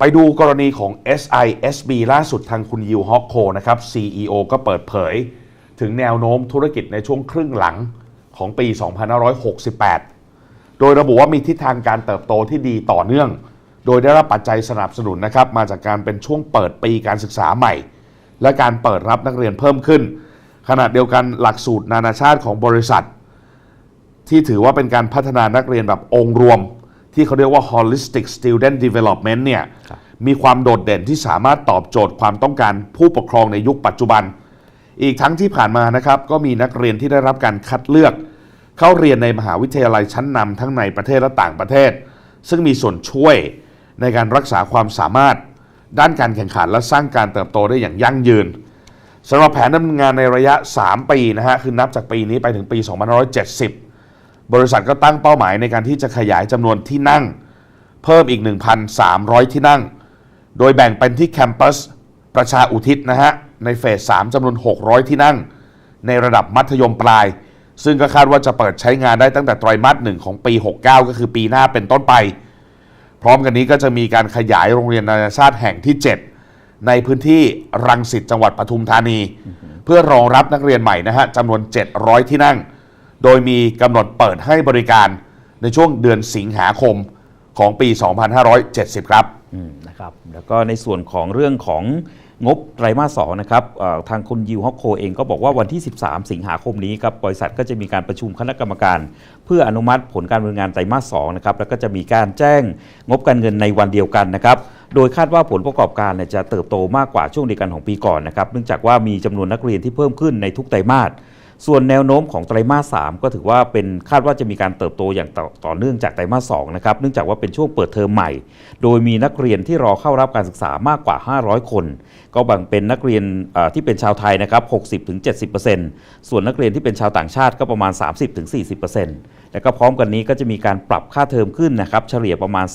ไปดูกรณีของ SISB ล่าสุดทางคุณยิวฮอกโคนะครับ CEO ก็เปิดเผย ถึงแนวโน้มธุรกิจในช่วงครึ่งหลังของปี 2568 โดยระบุว่ามีทิศทางการเติบโตที่ดีต่อเนื่อง โดยได้รับปัจจัยสนับสนุนนะครับ มาจากการเป็นช่วงเปิดปีการศึกษาใหม่ และการเปิดรับนักเรียนเพิ่มขึ้น ขณะเดียวกันหลักสูตรนานาชาติของบริษัท ที่ถือว่าเป็นการพัฒนานักเรียนแบบองค์รวม ที่เขาเรียกว่า holistic student development เนี่ยมีความโดดเด่นที่สามารถตอบโจทย์ความต้องการผู้ปกครองในยุคปัจจุบัน อีกทั้งที่ผ่านมานะครับก็มีนักเรียนที่ได้รับการคัดเลือก เข้าเรียนในมหาวิทยาลัยชั้นนำทั้งในประเทศและต่างประเทศ ซึ่งมีส่วนช่วยในการรักษาความสามารถ ด้านการแข่งขันและสร้างการเติบโตได้อย่างยั่งยืนสำหรับแผนดำเนินงานในระยะ 3 ปีนะฮะคือนับจากปีนี้ไปถึงปี 2570 บริษัทก็ตั้งเป้าหมายในการที่จะขยายจำนวนที่นั่ง เพิ่มอีก 1,300 ที่นั่ง โดยแบ่งเป็นที่แคมปัสประชาอุทิศนะฮะ ในเฟส 3จำนวน 600 ที่นั่ง ในระดับมัธยมปลาย ซึ่งก็คาดว่าจะเปิดใช้งานได้ตั้งแต่ไตรมาสหนึ่งของปี 69 ก็คือปีหน้าเป็นต้นไป พร้อมกันนี้ก็จะมีการขยายโรงเรียนนานาชาติแห่งที่ 7 ในพื้นที่รังสิตจังหวัดปทุมธานี เพื่อรองรับนักเรียนใหม่นะฮะจำนวน 700 ที่นั่ง โดยมีกำหนดเปิดให้บริการในช่วงเดือนสิงหาคมของปี 2570 ครับนะครับ แล้วก็ในส่วนของเรื่องของงบไตรมาสสองนะครับทางคุณยิวฮอกโคเองก็บอกว่าวันที่ 13 สิงหาคมนี้ครับบริษัทก็จะมีการประชุมคณะกรรมการ เพื่ออนุมัติผลการดำเนินงานไตรมาสสองนะครับแล้วก็จะมีการแจ้งงบการเงินในวันเดียวกันนะครับโดยคาดว่าผลประกอบการจะเติบโตมากกว่าช่วงเดียวกันของปีก่อนนะครับเนื่องจากว่ามีจำนวนนักเรียนที่เพิ่มขึ้นในทุกไตรมาส ส่วนแนวโน้มของไตรมาส3ก็ถือว่าเป็นคาดว่าจะมีการเติบโตอย่างต่อต่อเนื่องจากไตรมาส2นะครับเนื่องจากว่าเป็นช่วงเปิดเทอมใหม่ โดยมีนักเรียนที่รอเข้ารับการศึกษามากกว่า 500 คน ก็แบ่งเป็นนักเรียนที่เป็นชาวไทยนะครับ60-70%ส่วนนักเรียนที่เป็นชาวต่างชาติก็ประมาณ 30-40%แล้วก็พร้อมกันนี้ก็จะมีการปรับค่าเทอมขึ้นนะครับเฉลี่ยประมาณ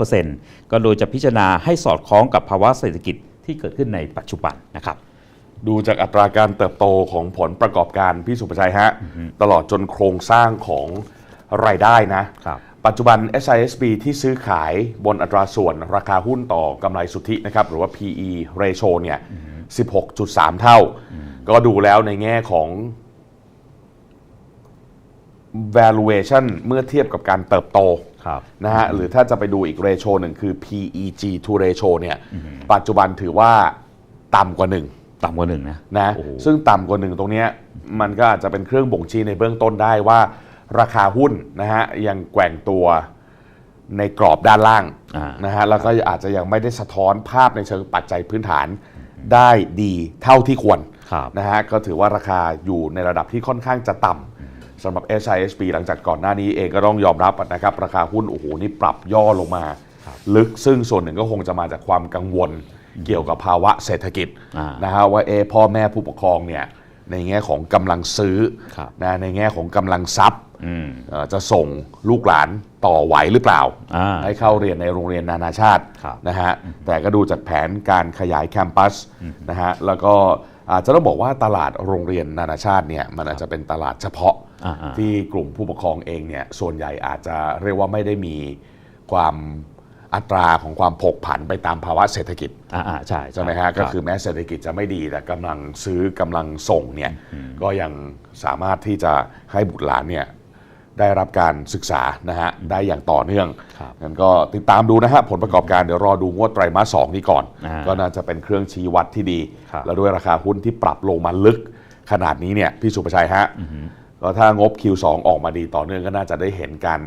3-5%ก็โดยจะพิจารณาให้สอดคล้องกับภาวะเศรษฐกิจที่เกิดขึ้นในปัจจุบันนะครับ ดูจากอัตราการเติบโตของผลประกอบการพี่สุภชัยฮะ ตลอดจนโครงสร้างของรายได้นะครับปัจจุบัน SISB ที่ซื้อขายบนอัตราส่วนราคาหุ้นต่อกำไรสุทธินะครับ หรือว่า PE ratio เนี่ย 16.3 เท่า ก็ดูแล้วในแง่ของ valuation เมื่อเทียบกับการเติบโตครับนะฮะหรือถ้าจะไปดูอีกเรโชหนึ่งคือ PEG to ratio เนี่ย ปัจจุบันถือว่าต่ำกว่าหนึ่ง ต่ำกว่าหนึ่งนะนะ โอ้โห ซึ่งต่ำกว่าหนึ่งตรงเนี้ยมันก็อาจจะเป็นเครื่องบ่งชี้ในเบื้องต้นได้ว่า ราคาหุ้นนะฮะยังแกว่งตัวในกรอบด้านล่างอ่านะฮะแล้วก็อาจจะยังไม่ได้สะท้อนภาพในเชิงปัจจัยพื้นฐานได้ดีเท่าที่ควร ครับ นะฮะก็ถือว่าราคาอยู่ในระดับที่ค่อนข้างจะต่ำสำหรับ SISB หลังจากก่อนหน้านี้เองก็ต้องยอมรับนะครับ ราคาหุ้นโอ้โหนี่ปรับย่อลงมา ลึกซึ่งส่วนหนึ่งก็คงจะมาจากความกังวล เกี่ยวกับภาวะเศรษฐกิจอ่านนะฮะว่าเอะพ่อแม่ผู้ปกครองเนี่ยในแง่ของกำลังซื้อครับนะในแง่ของกำลังทรัพย์อืมเอ่อจะส่งลูกหลานต่อไหวหรือเปล่าอ่า ให้เข้าเรียนในโรงเรียนนานาชาติครับนะฮะแต่ก็ดูจากแผนการขยายแคมปัสนะฮะแล้วก็อาจจะต้องบอกว่าตลาดโรงเรียนนานาชาติเนี่ยมันอาจจะเป็นตลาดเฉพาะอ่าๆที่กลุ่มผู้ปกครองเองเนี่ยส่วนใหญ่อาจจะเรียกว่าไม่ได้มีความ อัตราของความผกผันไปตามภาวะเศรษฐกิจอ่าอ่าใช่ใช่ไหมฮะก็คือแม้เศรษฐกิจจะไม่ดีแต่กำลังซื้อกำลังส่งเนี่ยก็ยังสามารถที่จะให้บุตรหลานเนี่ยได้รับการศึกษานะฮะได้อย่างต่อเนื่องครับงั้นก็ติดตามดูนะฮะผลประกอบการเดี๋ยวรอดูงวดไตรมาสสองนี้ก่อนอ่าก็น่าจะเป็นเครื่องชี้วัดที่ดีครับแล้วด้วยราคาหุ้นที่ปรับลงมาลึกขนาดนี้เนี่ยพี่สุประชัยฮะก็ถ้างบ Q2 ออกมาดีต่อเนื่องก็น่าจะได้เห็นการ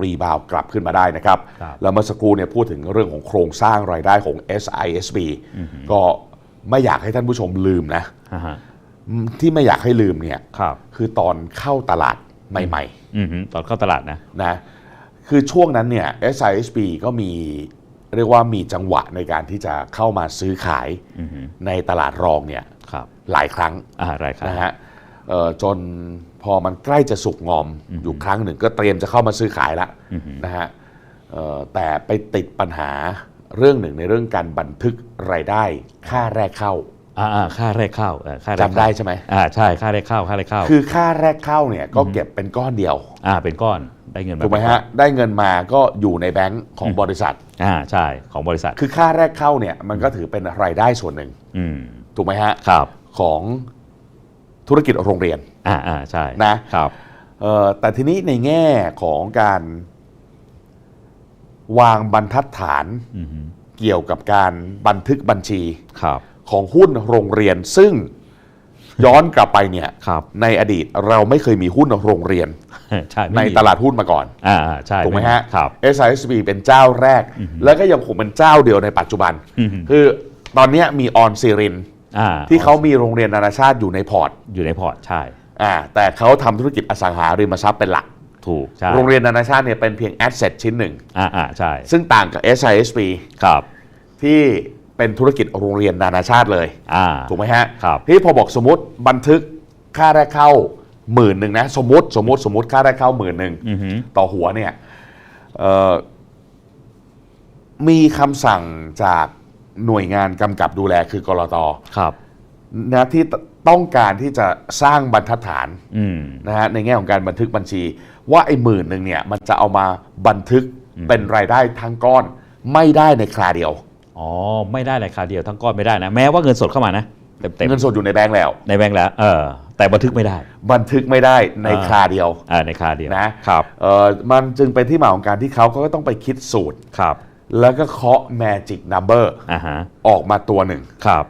รีบาวด์กลับขึ้นมาได้นะครับครับ แล้วเมื่อสักครู่เนี่ยพูดถึงเรื่องของโครงสร้างรายได้ของ SISB ก็ไม่อยากให้ท่านผู้ชมลืมนะอ่าฮะอืมที่ไม่อยากให้ลืมเนี่ยครับคือตอนเข้าตลาดใหม่อืมฮึตอนเข้าตลาดนะๆนะคือช่วงนั้นเนี่ย SISB ก็มีเรียกว่ามีจังหวะในการที่จะเข้ามาซื้อขายอืมฮึในตลาดรองเนี่ยครับหลายครั้งอ่ารายครับนะฮะเอ่อ จนพอมันใกล้จะสุกงอมอยู่ครั้งหนึ่งก็เตรียมจะเข้ามาซื้อขายแล้วนะฮะเอ่อแต่ไปติดปัญหาเรื่องหนึ่งในเรื่องการบันทึกรายได้ค่าแรกเข้าอ่าอ่าค่าแรกเข้าเออค่าแรกจำได้ใช่ไหมอ่าใช่ค่าแรกเข้าค่าแรกเข้า คือค่าแรกเข้าเนี่ยก็เก็บเป็นก้อนเดียว อ่าเป็นก้อนได้เงินมาถูกไหมฮะได้เงินมาก็อยู่ในแบงก์ของบริษัทอ่าใช่ของบริษัท คือค่าแรกเข้าเนี่ยมันก็ถือเป็นรายได้ส่วนหนึ่งอืมถูกไหมฮะครับของ ธุรกิจโรงเรียนอ่าอ่าใช่นะครับเอ่อแต่ทีนี้ในแง่ของการวางบรรทัดฐานอือฮึเกี่ยวกับการบันทึกบัญชีครับของหุ้นโรงเรียน ซึ่งย้อนกลับไปเนี่ยครับ ในอดีตเราไม่เคยมีหุ้นโรงเรียนใช่ในไม่มีตลาดหุ้นมาก่อน อ่าอ่าใช่ถูกไหมฮะ ครับ SISB เป็นเจ้าแรก แล้วก็ยังคงเป็นเจ้าเดียวในปัจจุบัน อือฮึ คือตอนเนี้ยมีออนซีริน อ่าที่เขามีโรงเรียนนานาชาติอยู่ในพอร์ตอยู่ในพอร์ตใช่อ่าแต่เขาทำธุรกิจอสังหาริมทรัพย์เป็นหลัก ถูกใช่โรงเรียนนานาชาติเนี่ยเป็นเพียงแอสเซทชิ้นหนึ่ง อ่าอ่าใช่ซึ่งต่างกับ SISB ครับ ที่เป็นธุรกิจโรงเรียนนานาชาติเลย อ่า ถูกไหมฮะครับ ที่พอบอกสมมติบันทึกค่าแรกเข้าหมื่นหนึ่งนะสมมติสมมติสมมติค่าแรกเข้าหมื่นหนึ่งอือฮึต่อหัวเนี่ยเอ่อมีคำสั่งจาก หน่วยงานกำกับดูแลคือกรตครับ นะที่ต้องการที่จะสร้างบรรทัดฐานอืม นะฮะในแง่ของการบันทึกบัญชี ว่าไอ้หมื่นหนึ่งเนี่ยมันจะเอามาบันทึกเป็นรายได้ทั้งก้อน ไม่ได้ในคราเดียว อ๋อ ไม่ได้ราคาเดียวทั้งก้อนไม่ได้นะ แม้ว่าเงินสดเข้ามานะเต็มเต็มเงินสดอยู่ในแบงก์แล้วในแบงก์แล้วเออแต่บันทึกไม่ได้บันทึกไม่ได้ในอ่าคราเดียว อ่าในคาเดียวนะครับ เอ่อมันจึงเป็นที่มาของการที่เขาก็ต้องไปคิดสูตร ครับ แล้วก็เคาะ magic number อ่าฮะออกมาตัวหนึ่ง ครับ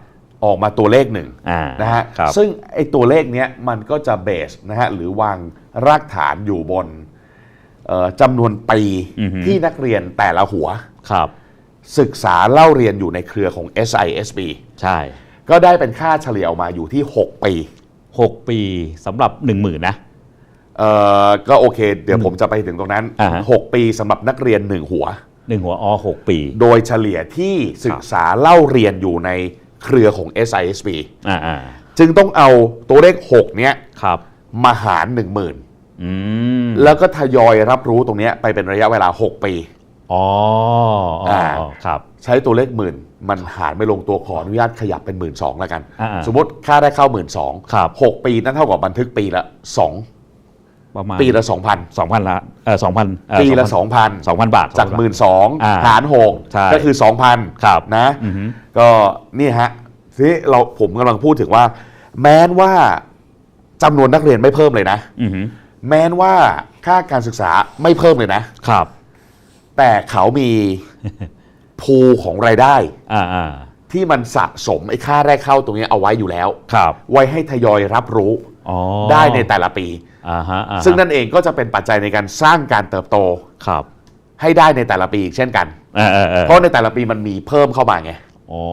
ออกมาตัวเลขหนึ่งอ่านะฮะครับซึ่งไอ้ตัวเลขเนี้ยมันก็จะเบสนะฮะหรือวางรากฐานอยู่บนเอ่อจำนวนปีอือฮึที่นักเรียนแต่ละหัว ครับ ศึกษาเล่าเรียนอยู่ในเครือของ SISB ใช่ก็ได้เป็นค่าเฉลี่ยออกมาอยู่ที่ 6 ปีหกปีสำหรับหนึ่งหมื่นนะ เอ่อก็โอเค เดี๋ยวผมจะไปถึงตรงนั้น อ่าฮะ 6 ปีสำหรับนักเรียน 1 หัว หนึ่งหัวอ๋อหกปี โดยเฉลี่ยที่ศึกษาเล่าเรียนอยู่ในเครือของ SISB อ่าอ่าจึงต้องเอาตัวเลข 6 เนี้ยครับมาหาร 10,000อืมแล้วก็ทยอยรับรู้ตรงเนี้ยไปเป็นระยะเวลา 6 ปี อ๋ออ๋ออ๋อครับ ใช้ตัวเลขหมื่น มันหารไม่ลงตัวขออนุญาตขยับเป็นหมื่นสองแล้วกันอ่าๆสมมติค่าได้เข้าหมื่นสองครับหกปีนั่นเท่ากับบันทึกปีละสอง ประมาณปีละสองพันสองพันละเออสองพันปีละสองพันสองพันบาท จากหมื่นสองอ่าหารหกใช่ก็คือสองพันครับนะ อือฮึ ก็นี่ฮะทีนี้เราผมกำลังพูดถึงว่า แม้นว่าจำนวนนักเรียนไม่เพิ่มเลยนะ อือฮึแม้นว่าค่าการศึกษาไม่เพิ่มเลยนะ ครับแต่เขามี ภูของรายได้ อ่าอ่าที่มันสะสมไอ้ค่าแรกเข้าตรงนี้เอาไว้อยู่แล้ว ครับไว้ให้ทยอยรับรู้อ๋อได้ในแต่ละปี อ่าฮะอ่าฮะซึ่งนั่นเองก็จะเป็นปัจจัยในการสร้างการเติบโตครับให้ได้ในแต่ละปีอีกเช่นกัน เออเออเออเพราะในแต่ละปีมันมีเพิ่มเข้ามาไง อ๋อ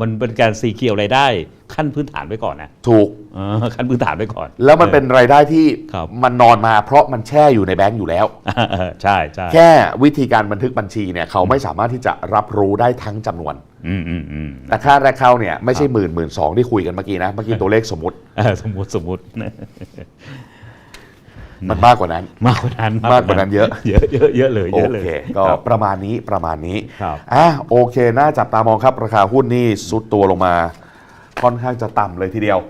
มันเป็นการซีเคียวรายได้ ขั้นพื้นฐานไว้ก่อนนะถูก เออขั้นพื้นฐานไว้ก่อน แล้วมันเป็นรายได้ที่ครับ มันนอนมาเพราะมันแช่อยู่ในแบงก์อยู่แล้ว เออเออใช่ใช่แค่วิธีการบันทึกบัญชีเนี่ยเขาไม่สามารถที่จะรับรู้ได้ทั้งจำนวน อืมอืมอืมแต่ค่าแรกเข้าเนี่ยไม่ใช่หมื่นหมื่นสองที่คุยกันเมื่อกี้นะ เมื่อกี้ตัวเลขสมมติ เออสมมติสมมติ มันมากกว่านั้น มากกว่านั้นมากกว่านั้นเยอะเยอะเยอะเยอะเลยโอเยอะเลยเคก็ครับประมาณนี้ประมาณนี้ครับอะโอเคน่าจับตามองครับราคาหุ้นนี่ซุดตัวลงมาค่อนข้างจะต่ำเลยทีเดียว